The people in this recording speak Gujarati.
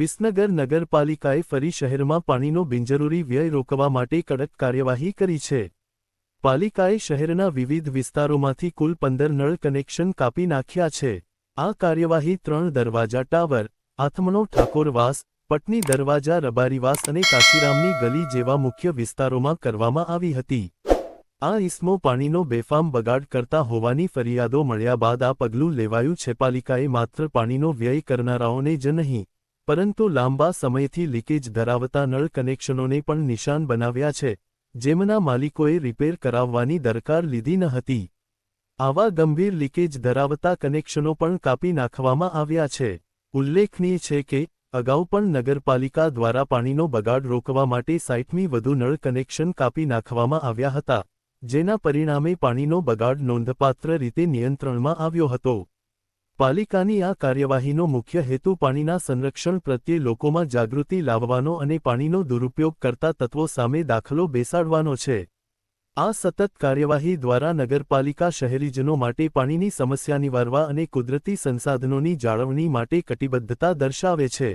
વિસનગર નગરપાલિકાએ ફરી શહેરમાં પાણીનો બિનજરૂરી વ્યય રોકવા માટે કડક કાર્યવાહી કરી છે. પાલિકાએ શહેરના વિવિધ વિસ્તારોમાંથી કુલ પંદર નળ કનેક્શન કાપી નાખ્યા છે. આ કાર્યવાહી ત્રણ દરવાજા ટાવર, આથમણો ઠાકોરવાસ પટની દરવાજા રબારીવાસ અને કાશીરામની ગલી જેવા મુખ્ય વિસ્તારોમાં કરવામાં આવી હતી. આ ઇસમો પાણીનો બેફામ બગાડ કરતા હોવાની ફરિયાદો મળ્યા બાદ આ પગલું લેવાયું છે. પાલિકાએ માત્ર પાણીનો વ્યય કરનારાઓને જ નહીં પરંતુ લાંબા સમયથી લીકેજ ધરાવતા નળ કનેક્શનોને પણ નિશાન બનાવ્યા છે, જેમના માલિકોએ રિપેર કરાવવાની દરકાર લીધી ન હતી. આવા ગંભીર લીકેજ ધરાવતા કનેક્શનો પણ કાપી નાખવામાં આવ્યા છે. ઉલ્લેખનીય છે કે, અગાઉ પણ નગરપાલિકા દ્વારા પાણીનો બગાડ રોકવા માટે સાઈઠમી વધુ નળ કનેક્શન કાપી નાખવામાં આવ્યા હતા, જેના પરિણામે પાણીનો બગાડ નોંધપાત્ર રીતે નિયંત્રણમાં આવ્યો હતો. પાલિકાની આ કાર્યવાહીનો મુખ્ય હેતુ પાણીના સંરક્ષણ પ્રત્યે લોકોમાં જાગૃતિ લાવવાનો અને પાણીનો દુરુપયોગ કરતા તત્વો સામે દાખલો બેસાડવાનો છે. આ સતત કાર્યવાહી દ્વારા નગરપાલિકા શહેરીજનો માટે પાણીની સમસ્યા નિવારવા અને કુદરતી સંસાધનોની જાળવણી માટે કટિબદ્ધતા દર્શાવે છે.